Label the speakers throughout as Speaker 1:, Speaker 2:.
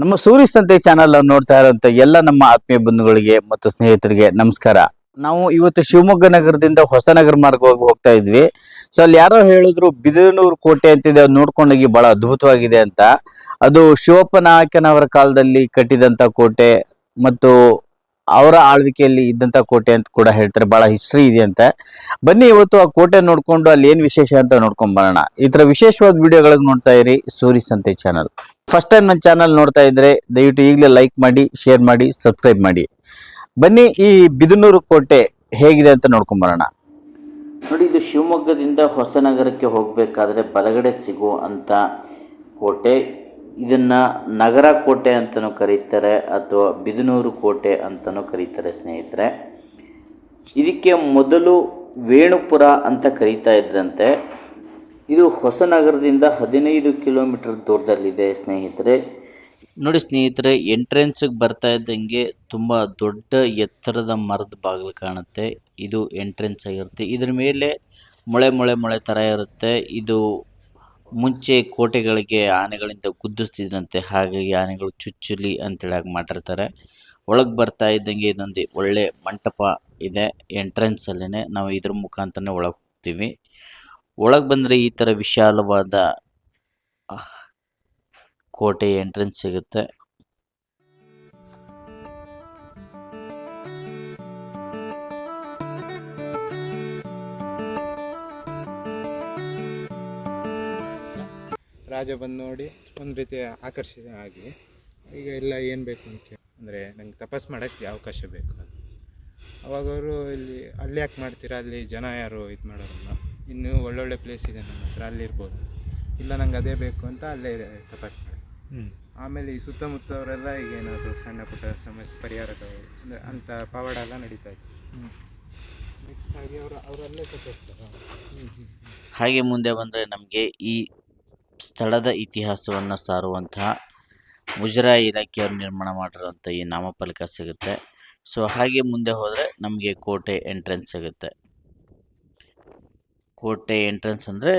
Speaker 1: ನಮ್ಮ ಸೂರ್ಯ ಸಂತೆ ಚಾನಲ್ ನೋಡ್ತಾ ಇರುವಂತ ಎಲ್ಲ ನಮ್ಮ ಆತ್ಮೀಯ ಬಂಧುಗಳಿಗೆ ಮತ್ತು ಸ್ನೇಹಿತರಿಗೆ ನಮಸ್ಕಾರ. ನಾವು ಇವತ್ತು ಶಿವಮೊಗ್ಗ ನಗರದಿಂದ ಹೊಸನಗರ ಮಾರ್ಗವಾಗಿ ಹೋಗ್ತಾ ಇದ್ವಿ. ಸೊ ಅಲ್ಲಿ ಯಾರೋ ಹೇಳಿದ್ರು ಬಿದಿರನೂರು ಕೋಟೆ ಅಂತಿದೆ, ಅದು ನೋಡ್ಕೊಂಡೋಗಿ ಬಹಳ ಅದ್ಭುತವಾಗಿದೆ ಅಂತ. ಅದು ಶಿವಪ್ಪ ನಾಯಕನವರ ಕಾಲದಲ್ಲಿ ಕಟ್ಟಿದಂತ ಕೋಟೆ ಮತ್ತು ಅವರ ಆಳ್ವಿಕೆಯಲ್ಲಿ ಇದ್ದಂತ ಕೋಟೆ ಅಂತ ಕೂಡ ಹೇಳ್ತಾರೆ. ಬಹಳ ಹಿಸ್ಟ್ರಿ ಇದೆ ಅಂತ. ಬನ್ನಿ ಇವತ್ತು ಆ ಕೋಟೆ ನೋಡ್ಕೊಂಡು ಅಲ್ಲಿ ಏನ್ ವಿಶೇಷ ಅಂತ ನೋಡ್ಕೊಂಡ್ ಬರೋಣ. ಈ ತರ ವಿಶೇಷವಾದ ವಿಡಿಯೋಗಳಿಗೆ ನೋಡ್ತಾ ಇರಿ. Suri Sante channel first time ನನ್ನ ಚಾನಲ್ ನೋಡ್ತಾ ಇದ್ರೆ ದಯವಿಟ್ಟು ಈಗಲೇ ಲೈಕ್ ಮಾಡಿ ಶೇರ್ ಮಾಡಿ ಸಬ್ಸ್ಕ್ರೈಬ್ ಮಾಡಿ. ಬನ್ನಿ ಈ ಬಿದನೂರು ಕೋಟೆ ಹೇಗಿದೆ ಅಂತ ನೋಡ್ಕೊಂಡ್ ಬರೋಣ. ನೋಡಿ, ಇದು ಶಿವಮೊಗ್ಗದಿಂದ ಹೊಸನಗರಕ್ಕೆ ಹೋಗಬೇಕಾದ್ರೆ ಬಲಗಡೆ ಸಿಗುವಂಥ ಕೋಟೆ. ಇದನ್ನು ನಗರ ಕೋಟೆ ಅಂತಲೂ ಕರೀತಾರೆ ಅಥವಾ ಬಿದನೂರು ಕೋಟೆ ಅಂತಲೂ ಕರೀತಾರೆ ಸ್ನೇಹಿತರೆ. ಇದಕ್ಕೆ ಮೊದಲು ವೇಣುಪುರ ಅಂತ ಕರೀತಾ ಇದ್ರಂತೆ. ಇದು ಹೊಸನಗರದಿಂದ ಹದಿನೈದು ಕಿಲೋಮೀಟರ್ ದೂರದಲ್ಲಿದೆ ಸ್ನೇಹಿತರೆ. ನೋಡಿ ಸ್ನೇಹಿತರೆ ಎಂಟ್ರೆನ್ಸಿಗೆ ಬರ್ತಾ ಇದ್ದಂಗೆ ತುಂಬ ದೊಡ್ಡ ಎತ್ತರದ ಮರದ ಬಾಗಿಲು ಕಾಣುತ್ತೆ. ಇದು ಎಂಟ್ರೆನ್ಸ್ ಆಗಿರುತ್ತೆ. ಇದ್ರ ಮೇಲೆ ಮೊಳೆ ಮೊಳೆ ಮೊಳೆ ಥರ ಇರುತ್ತೆ. ಇದು ಮುಂಚೆ ಕೋಟೆಗಳಿಗೆ ಆನೆಗಳಿಂದ ಗುದ್ದಿಸ್ತಿದ್ರಂತೆ ಹಾಗಾಗಿ ಆನೆಗಳು ಚುಚ್ಚುಲಿ ಅಂತೇಳಿ ಹಾಗೆ ಮಾಡಿರ್ತಾರೆ. ಒಳಗೆ ಬರ್ತಾ ಇದ್ದಂಗೆ ಇದೊಂದು ಒಳ್ಳೆ ಮಂಟಪ ಇದೆ ಎಂಟ್ರೆನ್ಸಲ್ಲೇ ನಾವು ಇದ್ರ ಮುಖಾಂತರನೇ ಒಳಗೆ ಹೋಗ್ತೀವಿ. ಒಳಗೆ ಬಂದರೆ ಈ ಥರ ವಿಶಾಲವಾದ ಕೋಟೆ ಎಂಟ್ರೆನ್ಸ್ ಸಿಗುತ್ತೆ.
Speaker 2: ರಾಜ ಬಂದು ನೋಡಿ ಒಂದು ರೀತಿ ಆಕರ್ಷಿತ ಆಗಿ. ಈಗ ಎಲ್ಲ ಏನು ಬೇಕು ಅಂತ ಕೇಳಿ. ಅಂದರೆ ನಂಗೆ ತಪಸ್ ಮಾಡೋಕ್ಕೆ ಅವಕಾಶ ಬೇಕು ಅಂತ. ಅವಾಗ ಅವರು ಇಲ್ಲಿ ಅಲ್ಲಿ ಯಾಕೆ ಮಾಡ್ತೀರಾ? ಅಲ್ಲಿ ಜನ ಯಾರು ಇದು ಮಾಡೋರಲ್ಲ ಇನ್ನೂ ಒಳ್ಳೊಳ್ಳೆ ಪ್ಲೇಸ್ ಇದೆ ನಮ್ಮ ಹತ್ರ ಅಲ್ಲಿ ಇರ್ಬೋದು. ಇಲ್ಲ ನಂಗೆ ಅದೇ ಬೇಕು ಅಂತ ಅಲ್ಲೇ ತಪಸ್ ಮಾಡಿ. ಆಮೇಲೆ ಈ ಸುತ್ತಮುತ್ತವರೆಲ್ಲ ಈಗ ಏನಾದರೂ ಸಣ್ಣ ಪುಟ್ಟ ಸಮಸ್ಯೆ ಪರಿಹಾರಗಳು ಅಂದರೆ ಅಂಥ ಪವಾಡ ಎಲ್ಲ ನಡೀತಾ ಇತ್ತು ನೆಕ್ಸ್ಟ್ ಹಾಗೆ ಅವರು ಅವರಲ್ಲೇ ತಪ್ಪಿಸ್ತಾರೆ
Speaker 1: ಹಾಗೆ ಮುಂದೆ ಬಂದರೆ ನಮಗೆ ಈ ಸ್ಥಳದ ಇತಿಹಾಸವನ್ನು ಸಾರುವಂತಹ ಮುಜರಾಯಿ ಇಲಾಖೆಯವರು ನಿರ್ಮಾಣ ಮಾಡಿರುವಂಥ ಈ ನಾಮಫಲಕ ಸಿಗುತ್ತೆ. ಸೊ ಹಾಗೆ ಮುಂದೆ ಹೋದರೆ ನಮಗೆ ಕೋಟೆ ಎಂಟ್ರೆನ್ಸ್ ಸಿಗುತ್ತೆ. ಕೋಟೆ ಎಂಟ್ರೆನ್ಸ್ ಅಂದರೆ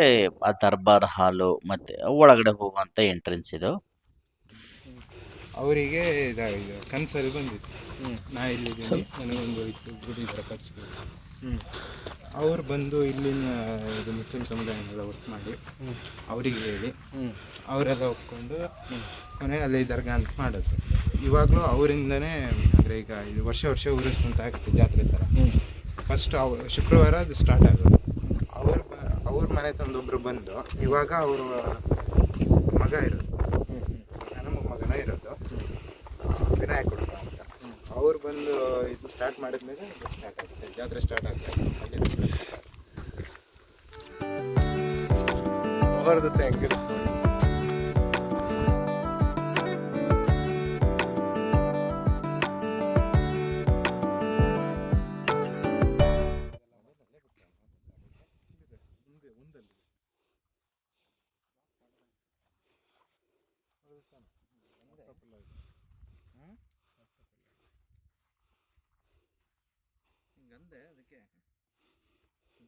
Speaker 1: ಆ ದರ್ಬಾರ್ ಹಾಲು ಮತ್ತು ಒಳಗಡೆ ಹೋಗುವಂಥ ಎಂಟ್ರೆನ್ಸ್ ಇದು.
Speaker 2: ಅವರಿಗೆ ಇದಾಗಿದೆ ಕನಸಲ್ಲಿ ಬಂದಿತ್ತು. ನಾ ಇಲ್ಲಿದ್ದೀನಿ ನನಗೊಂದು ಗುಡಿ ಥರ ಕಟ್ಸ್ಬೇಕು ಅವ್ರು ಬಂದು ಇಲ್ಲಿನ ಇದು ಮುಸ್ಲಿಂ ಸಮುದಾಯನೆಲ್ಲ ವರ್ಕ್ ಮಾಡಿ ಅವರಿಗೆ ಹೇಳಿ ಅವರೆಲ್ಲ ಒಪ್ಕೊಂಡು ಕೊನೆ ಅಲ್ಲಿ ದರ್ಗಾ ಅಂತ ಮಾಡೋದು. ಇವಾಗಲೂ ಅವರಿಂದನೇ ಅಂದರೆ ಈಗ ಇದು ವರ್ಷ ವರ್ಷ ಉರಿಸಂತ ಆಗುತ್ತೆ ಜಾತ್ರೆ ಥರ ಫಸ್ಟ್ ಅವ್ ಶುಕ್ರವಾರ ಅದು ಸ್ಟಾರ್ಟ್ ಆಗೋದು. ಅವ್ರ ಅವ್ರ ಮನೆ ತಂದೊಬ್ಬರು ಬಂದು ಇವಾಗ ಅವ್ರ ಮಗ ಇರೋದು. ನನ್ನ ಮಗನ ಇರೋದು. ವಿನಾಯಕ ಬಂದು ಇದು ಸ್ಟಾರ್ಟ್ ಮಾಡಿದ್ಮೇಲೆ ಸ್ಟಾರ್ಟ್ ಆಗುತ್ತೆ. ಜಾತ್ರೆ ಸ್ಟಾರ್ಟ್ ಆಗುತ್ತೆ. ಥ್ಯಾಂಕ್ ಹೆಂಗಿರುತ್ತೆ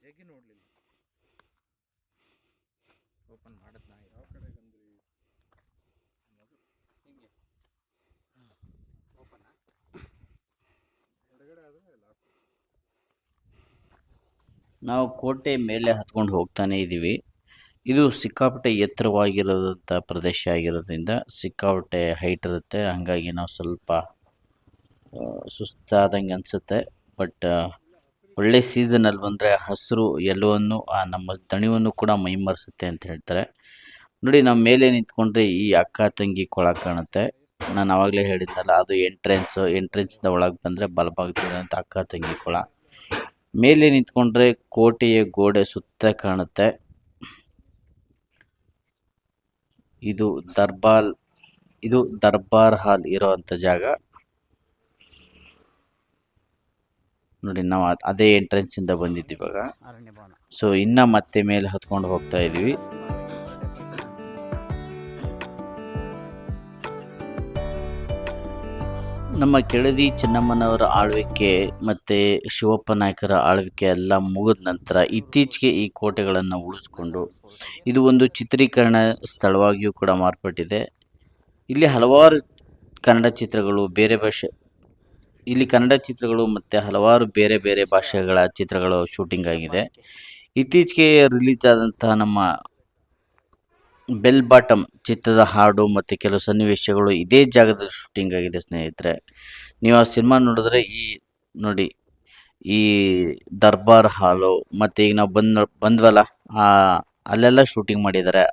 Speaker 1: ಜಗ್ಗಿ ನೋಡಲಿಲ್ಲ. ಓಪನ್ ಯಾವ ಕಡೆ ಬಂದ್ರಿ? ಹಿಂಗೆ. ಓಪನ್ ನಾವು ಕೋಟೆ ಮೇಲೆ ಹತ್ಕೊಂಡು ಹೋಗ್ತಾನೆ ಇದ್ದೀವಿ. ಇದು ಸಿಕ್ಕಾಪಟ್ಟೆ ಎತ್ತರವಾಗಿರೋದಂಥ ಪ್ರದೇಶ ಆಗಿರೋದ್ರಿಂದ ಸಿಕ್ಕಾಪಟ್ಟೆ ಹೈಟ್ ಇರುತ್ತೆ. ಹಾಗಾಗಿ ನಾವು ಸ್ವಲ್ಪ ಸುಸ್ತಾದಂಗೆ ಅನಿಸುತ್ತೆ. ಬಟ್ ಒಳ್ಳೆ ಸೀಸನಲ್ಲಿ ಬಂದರೆ ಹಸಿರು ಎಲ್ಲವನ್ನು ನಮ್ಮ ತಣಿವನ್ನು ಕೂಡ ಮೈಮರೆಸುತ್ತೆ ಅಂತ ಹೇಳ್ತಾರೆ. ನೋಡಿ, ನಾವು ಮೇಲೆ ನಿಂತ್ಕೊಂಡ್ರೆ ಈ ಅಕ್ಕ ತಂಗಿ ಕೊಳ ಕಾಣುತ್ತೆ. ನಾನು ಆವಾಗಲೇ ಹೇಳಿದ್ನಲ್ಲ, ಅದು ಎಂಟ್ರೆನ್ಸು ಎಂಟ್ರೆನ್ಸಿಂದ ಒಳಗೆ ಬಂದರೆ ಬಲಭಾಗದಲ್ಲಿರುವಂಥ ಅಕ್ಕ ತಂಗಿ ಕೊಳ. ಮೇಲೆ ನಿಂತ್ಕೊಂಡ್ರೆ ಕೋಟೆಯ ಗೋಡೆ ಸುತ್ತ ಕಾಣುತ್ತೆ. ಇದು ದರ್ಬಾರ್ ಇದು ದರ್ಬಾರ್ ಹಾಲ್ ಇರೋವಂಥ ಜಾಗ. ನೋಡಿ ನಾವು ಅದೇ ಎಂಟ್ರೆನ್ಸ್ ಇಂದ ಬಂದಿದ್ದೀವಿ ಇವಾಗ. ಸೊ ಇನ್ನ ಮತ್ತೆ ಮೇಲೆ ಹತ್ಕೊಂಡು ಹೋಗ್ತಾ ಇದೀವಿ. ನಮ್ಮ ಕೆಳದಿ ಚೆನ್ನಮ್ಮನವರ ಆಳ್ವಿಕೆ ಮತ್ತು ಶಿವಪ್ಪ ನಾಯಕರ ಆಳ್ವಿಕೆ ಎಲ್ಲ ಮುಗಿದ ನಂತರ ಇತ್ತೀಚೆಗೆ ಈ ಕೋಟೆಗಳನ್ನು ಉಳಿಸ್ಕೊಂಡು ಇದು ಒಂದು ಚಿತ್ರೀಕರಣ ಸ್ಥಳವಾಗಿಯೂ ಕೂಡ ಮಾರ್ಪಟ್ಟಿದೆ. ಇಲ್ಲಿ ಹಲವಾರು ಕನ್ನಡ ಚಿತ್ರಗಳು ಬೇರೆ ಭಾಷೆ ಇಲ್ಲಿ ಕನ್ನಡ ಚಿತ್ರಗಳು ಮತ್ತು ಹಲವಾರು ಬೇರೆ ಬೇರೆ ಭಾಷೆಗಳ ಚಿತ್ರಗಳು ಶೂಟಿಂಗ್ ಆಗಿದೆ. ಇತ್ತೀಚೆಗೆ ರಿಲೀಸ್ ಆದಂತಹ ನಮ್ಮ ಬೆಲ್ ಬಾಟಮ್ ಚಿತ್ರದ ಹಾಡು ಮತ್ತು ಕೆಲವು ಸನ್ನಿವೇಶಗಳು ಇದೇ ಜಾಗದಲ್ಲಿ ಶೂಟಿಂಗ್ ಆಗಿದೆ ಸ್ನೇಹಿತರೆ. ನೀವು ಆ ಸಿನಿಮಾ ನೋಡಿದ್ರೆ ಈ ನೋಡಿ, ಈ ದರ್ಬಾರ್ ಹಾಲು ಮತ್ತು ಈಗ ನಾವು ಬಂದ್ ಬಂದ್ವಲ್ಲ ಅಲ್ಲೆಲ್ಲ ಶೂಟಿಂಗ್ ಮಾಡಿದ್ದಾರೆ.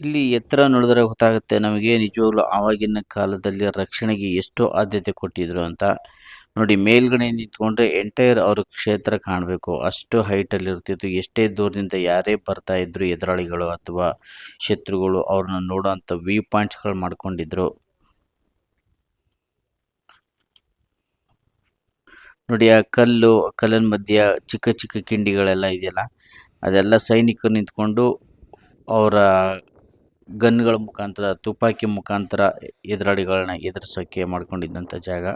Speaker 1: ಇಲ್ಲಿ ಎತ್ತರ ನೋಡಿದ್ರೆ ಗೊತ್ತಾಗುತ್ತೆ ನಮಗೆ ನಿಜವಾಗ್ಲೂ ಆವಾಗಿನ ಕಾಲದಲ್ಲಿ ರಕ್ಷಣೆಗೆ ಎಷ್ಟು ಆದ್ಯತೆ ಕೊಟ್ಟಿದ್ರು ಅಂತ. ನೋಡಿ, ಮೇಲ್ಗಡೆ ನಿಂತ್ಕೊಂಡ್ರೆ ಎಂಟೈರ್ ಅವ್ರ ಕ್ಷೇತ್ರ ಕಾಣಬೇಕು. ಅಷ್ಟು ಹೈಟಲ್ಲಿ ಇರ್ತಿತ್ತು. ಎಷ್ಟೇ ದೂರದಿಂದ ಯಾರೇ ಬರ್ತಾ ಇದ್ರು ಎದುರಾಳಿಗಳು ಅಥವಾ ಶತ್ರುಗಳು ಅವ್ರನ್ನ ನೋಡೋ ಅಂತ ವ್ಯೂ ಪಾಯಿಂಟ್ಸ್ಗಳು ಮಾಡ್ಕೊಂಡಿದ್ರು. ನೋಡಿ, ಆ ಕಲ್ಲು, ಕಲ್ಲಿನ ಮಧ್ಯ ಚಿಕ್ಕ ಚಿಕ್ಕ ಕಿಂಡಿಗಳೆಲ್ಲ ಇದೆಯಲ್ಲ, ಅದೆಲ್ಲ ಸೈನಿಕರು ನಿಂತ್ಕೊಂಡು ಅವರ ಗನ್ಗಳ ಮುಖಾಂತರ, ತುಪಾಕಿ ಮುಖಾಂತರ ಎದುರಾಳಿಗಳನ್ನ ಎದುರಿಸೋಕೆ ಮಾಡ್ಕೊಂಡಿದ್ದಂಥ ಜಾಗ.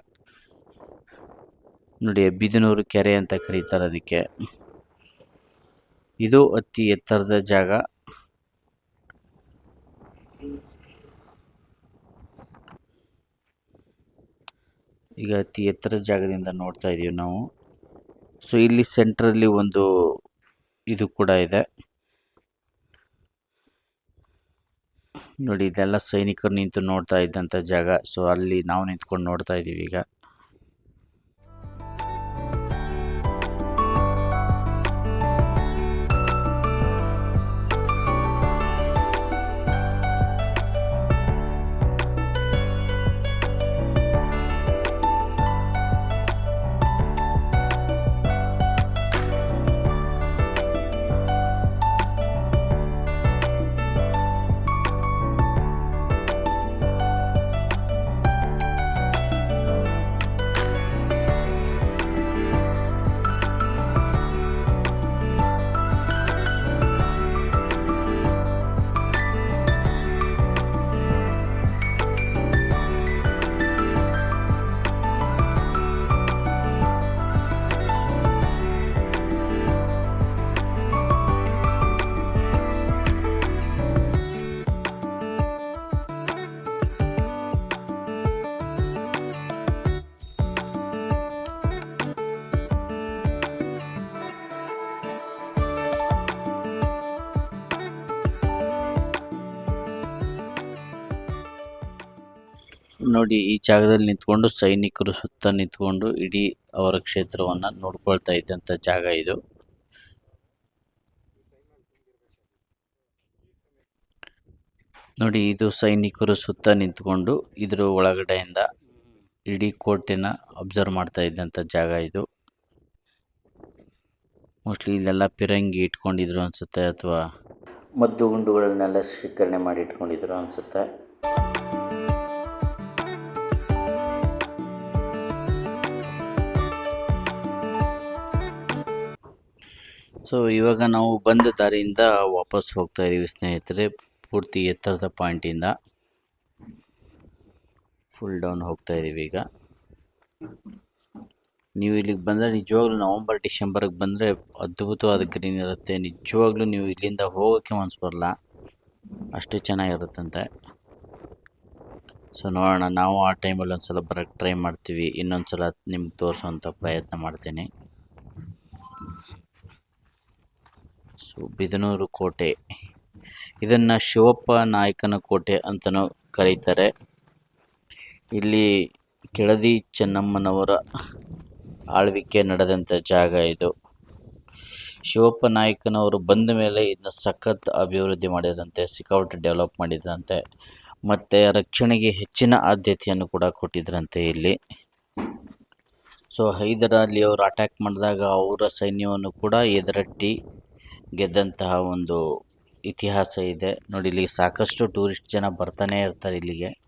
Speaker 1: ನೋಡಿ, ಬಿದನೂರು ಕೆರೆ ಅಂತ ಕರೀತಾರೆ ಅದಕ್ಕೆ. ಇದು ಅತಿ ಎತ್ತರದ ಜಾಗ. ಈಗ ಅತಿ ಎತ್ತರದ ಜಾಗದಿಂದ ನೋಡ್ತಾ ಇದೀವಿ ನಾವು. ಸೊ ಇಲ್ಲಿ ಸೆಂಟ್ರಲ್ಲಿ ಒಂದು ಇದು ಕೂಡ ಇದೆ. ನೋಡಿ ಇದೆಲ್ಲ ಸೈನಿಕರು ನಿಂತು ನೋಡ್ತಾ ಇದ್ದಂಥ ಜಾಗ. ಸೊ ಅಲ್ಲಿ ನಾವು ನಿಂತ್ಕೊಂಡು ನೋಡ್ತಾ ಇದ್ದೀವಿ ಈಗ. ನೋಡಿ, ಈ ಜಾಗದಲ್ಲಿ ನಿಂತ್ಕೊಂಡು ಸೈನಿಕರು ಸುತ್ತ ನಿಂತ್ಕೊಂಡು ಇಡೀ ಅವರ ಕ್ಷೇತ್ರವನ್ನ ನೋಡ್ಕೊಳ್ತಾ ಇದ್ದಂಥ ಜಾಗ ಇದು. ನೋಡಿ, ಇದು ಸೈನಿಕರು ಸುತ್ತ ನಿಂತ್ಕೊಂಡು ಇದ್ರ ಒಳಗಡೆಯಿಂದ ಇಡೀ ಕೋಟೆನ ಅಬ್ಸರ್ವ್ ಮಾಡ್ತಾ ಇದ್ದಂಥ ಜಾಗ ಇದು. ಮೋಸ್ಟ್ಲಿ ಇಲ್ಲೆಲ್ಲ ಪಿರಂಗಿ ಇಟ್ಕೊಂಡಿದ್ರು ಅನ್ಸುತ್ತೆ ಅಥವಾ ಮದ್ದು ಗುಂಡುಗಳನ್ನೆಲ್ಲ ಶೇಖರಣೆ ಮಾಡಿ ಇಟ್ಕೊಂಡಿದ್ರು ಅನ್ಸುತ್ತೆ. ಸೊ ಇವಾಗ ನಾವು ಬಂದ ದಾರಿಯಿಂದ ವಾಪಸ್ ಹೋಗ್ತಾ ಇದ್ದೀವಿ ಸ್ನೇಹಿತರೆ. ಪೂರ್ತಿ ಎತ್ತರದ ಪಾಯಿಂಟಿಂದ. ಫುಲ್ ಡೌನ್ ಹೋಗ್ತಾ ಇದ್ದೀವಿ ಈಗ. ನೀವು ಇಲ್ಲಿಗೆ ಬಂದರೆ ನಿಜವಾಗ್ಲೂ ನವಂಬರ್, ಡಿಸೆಂಬರ್ಗೆ ಬಂದರೆ ಅದ್ಭುತವಾದ ಗ್ರೀನ್ ಇರುತ್ತೆ. ನಿಜವಾಗ್ಲೂ ನೀವು ಇಲ್ಲಿಂದ ಹೋಗೋಕ್ಕೆ ಮನಸ್ಸು ಬರಲ್ಲ. ಅಷ್ಟು ಚೆನ್ನಾಗಿರುತ್ತಂತೆ. ಸೊ ನೋಡೋಣ. ನಾವು ಆ ಟೈಮಲ್ಲಿ ಒಂದು ಸಲ ಬರೋಕ್ಕೆ ಟ್ರೈ ಮಾಡ್ತೀವಿ. ಇನ್ನೊಂದು ಸಲ ನಿಮ್ಗೆ ತೋರಿಸೋವಂಥ ಪ್ರಯತ್ನ ಮಾಡ್ತೀನಿ. ಬಿದನೂರು ಕೋಟೆ. ಇದನ್ನು ಶಿವಪ್ಪ ನಾಯಕನ ಕೋಟೆ ಅಂತಲೂ ಕರೀತಾರೆ. ಇಲ್ಲಿ ಕೆಳದಿ ಚೆನ್ನಮ್ಮನವರ ಆಳ್ವಿಕೆ ನಡೆದಂಥ ಜಾಗ ಇದು. ಶಿವಪ್ಪ ನಾಯಕನವರು ಬಂದ ಮೇಲೆ ಇದನ್ನ ಸಖತ್ ಅಭಿವೃದ್ಧಿ ಮಾಡಿದ್ರಂತೆ ಸಿಕ್ಕಾಪಟ್ಟೆ ಡೆವಲಪ್ ಮಾಡಿದ್ರಂತೆ ಮತ್ತು ರಕ್ಷಣೆಗೆ ಹೆಚ್ಚಿನ ಆದ್ಯತೆಯನ್ನು ಕೂಡ ಕೊಟ್ಟಿದ್ರಂತೆ ಇಲ್ಲಿ. ಸೊ, ಹೈದರ್ ಅಲಿ ಅವರು ಅಟ್ಯಾಕ್ ಮಾಡಿದಾಗ ಅವರ ಸೈನ್ಯವನ್ನು ಕೂಡ ಎದುರಟ್ಟಿ ಗೆದ್ದಂತಹ ಒಂದು ಇತಿಹಾಸ ಇದೆ. ನೋಡಿ ಇಲ್ಲಿ ಸಾಕಷ್ಟು ಟೂರಿಸ್ಟ್ ಜನ ಬರ್ತಾನೆ ಇರ್ತಾರೆ ಇಲ್ಲಿಗೆ.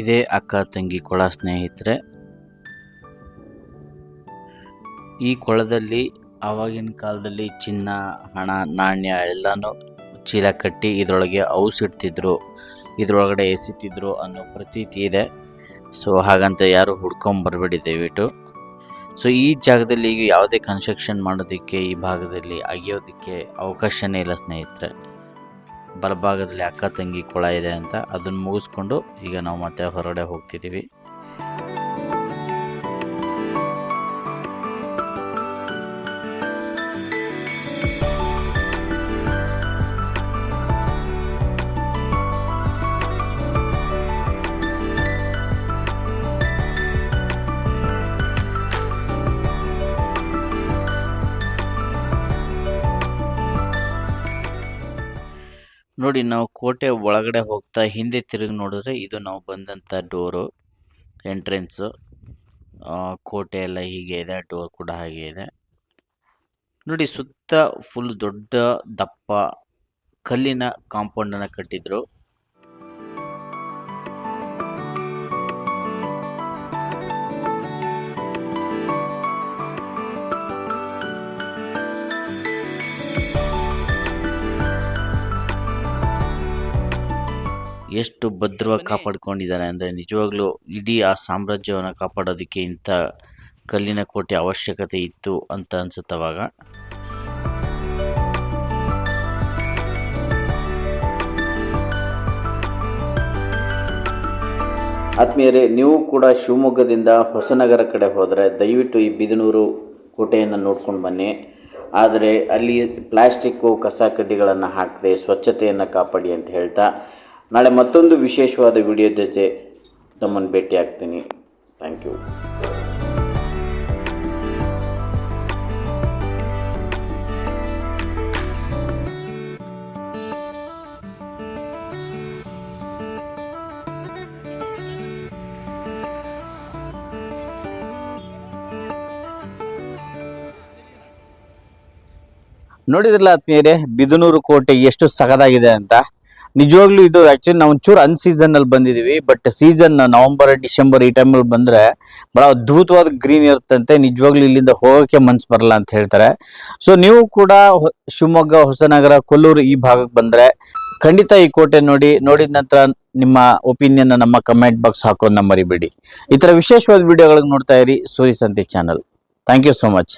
Speaker 1: ಇದೇ ಅಕ್ಕ ತಂಗಿ ಕೊಳ ಸ್ನೇಹಿತರೆ. ಈ ಕೊಳದಲ್ಲಿ ಆವಾಗಿನ ಕಾಲದಲ್ಲಿ ಚಿನ್ನ, ಹಣ, ನಾಣ್ಯ ಎಲ್ಲನೂ ಚೀಲ ಕಟ್ಟಿ ಇದರೊಳಗೆ ಔಸಿಡ್ತಿದ್ರು ಇದರೊಳಗಡೆ ಎಸಿತಿದ್ರು ಅನ್ನೋ ಪ್ರತೀತಿ ಇದೆ. ಸೊ ಹಾಗಂತ ಯಾರು ಹುಡ್ಕೊಂಬರ್ಬೇಡಿ ದಯವಿಟ್ಟು. ಸೊ ಈ ಜಾಗದಲ್ಲಿ ಈಗ ಯಾವುದೇ ಕನ್ಸ್ಟ್ರಕ್ಷನ್ ಮಾಡೋದಕ್ಕೆ, ಈ ಭಾಗದಲ್ಲಿ ಅಗಿಯೋದಕ್ಕೆ ಅವಕಾಶನೇ ಇಲ್ಲ ಸ್ನೇಹಿತರೆ. ಬಲಭಾಗದಲ್ಲಿ ಅಕ್ಕ ತಂಗಿ ಕೊಳ ಇದೆ ಅಂತ ಅದನ್ನು ಮುಗಿಸ್ಕೊಂಡು ಈಗ ನಾವು ಮತ್ತೆ ಹೊರಗಡೆ ಹೋಗ್ತಿದ್ದೀವಿ. ನೋಡಿ ನಾವು ಕೋಟೆ ಒಳಗಡೆ ಹೋಗ್ತಾ ಹಿಂದೆ ತಿರುಗಿ ನೋಡಿದ್ರೆ ಇದು ನಾವು ಬಂದಂಥ ಡೋರು ಎಂಟ್ರೆನ್ಸು ಕೋಟೆ ಎಲ್ಲ ಹೀಗೆ ಇದೆ ಡೋರ್ ಕೂಡ ಹಾಗೆ ಇದೆ. ನೋಡಿ ಸುತ್ತ ಫುಲ್ ದೊಡ್ಡ ದಪ್ಪ ಕಲ್ಲಿನ ಕಾಂಪೌಂಡನ್ನು ಕಟ್ಟಿದ್ರು. ಎಷ್ಟು ಭದ್ರವಾಗಿ ಕಾಪಾಡ್ಕೊಂಡಿದ್ದಾರೆ ಅಂದರೆ ನಿಜವಾಗ್ಲೂ ಇಡೀ ಆ ಸಾಮ್ರಾಜ್ಯವನ್ನು ಕಾಪಾಡೋದಕ್ಕೆ ಇಂಥ ಕಲ್ಲಿನ ಕೋಟೆ ಅವಶ್ಯಕತೆ ಇತ್ತು ಅಂತ ಅನ್ಸುತ್ತೆ ಅವಾಗ. ಆತ್ಮೀಯರೇ ನೀವು ಕೂಡ ಶಿವಮೊಗ್ಗದಿಂದ ಹೊಸನಗರ ಕಡೆ ಹೋದರೆ ದಯವಿಟ್ಟು ಈ ಬಿದನೂರು ಕೋಟೆಯನ್ನು ನೋಡ್ಕೊಂಡು ಬನ್ನಿ. ಆದರೆ ಅಲ್ಲಿ ಪ್ಲಾಸ್ಟಿಕ್ಕು ಕಸ ಕಡ್ಡಿಗಳನ್ನು ಹಾಕದೆ ಸ್ವಚ್ಛತೆಯನ್ನು ಕಾಪಾಡಿ ಅಂತ ಹೇಳ್ತಾ ನಾಳೆ ಮತ್ತೊಂದು ವಿಶೇಷವಾದ ವಿಡಿಯೋ ಜೊತೆ ತಮ್ಮನ್ನು ಭೇಟಿ ಆಗ್ತೀನಿ. ಥ್ಯಾಂಕ್ ಯು ನೋಡಿದ್ರಲ್ಲ ಆತ್ಮೀಯರೇ, ಬಿದನೂರು ಕೋಟೆ ಎಷ್ಟು ಸಗದಾಗಿದೆ ಅಂತ? ನಿಜವಾಗ್ಲೂ ಇದು ಆಕ್ಚುಲಿ ನಾವು ಒಂಚೂರು ಅನ್ ಸೀಸನ್ ಅಲ್ಲಿ ಬಂದಿದೀವಿ ಬಟ್ ಸೀಸನ್ ನವೆಂಬರ್ ಡಿಸೆಂಬರ್ ಈ ಟೈಮಲ್ಲಿ ಬಂದ್ರೆ ಬಹಳ ಅದ್ಭುತವಾದ ಗ್ರೀನ್ ಇರುತ್ತಂತೆ, ನಿಜವಾಗ್ಲೂ ಇಲ್ಲಿಂದ ಹೋಗೋಕೆ ಮನ್ಸು ಬರಲ್ಲ ಅಂತ ಹೇಳ್ತಾರೆ. ಸೊ ನೀವು ಕೂಡ ಶಿವಮೊಗ್ಗ, ಹೊಸನಗರ, ಕೊಲ್ಲೂರು ಈ ಭಾಗಕ್ಕೆ ಬಂದ್ರೆ ಖಂಡಿತ ಈ ಕೋಟೆ ನೋಡಿ, ನೋಡಿದ ನಂತರ ನಿಮ್ಮ ಒಪಿನಿಯನ್ ನಮ್ಮ ಕಮೆಂಟ್ ಬಾಕ್ಸ್ ಹಾಕೋದನ್ನ ಮರಿಬೇಡಿ ಈ ತರ ವಿಶೇಷವಾದ ವಿಡಿಯೋಗಳಿಗೆ ನೋಡ್ತಾ ಇರಿ, Suri Santi channel thank you so much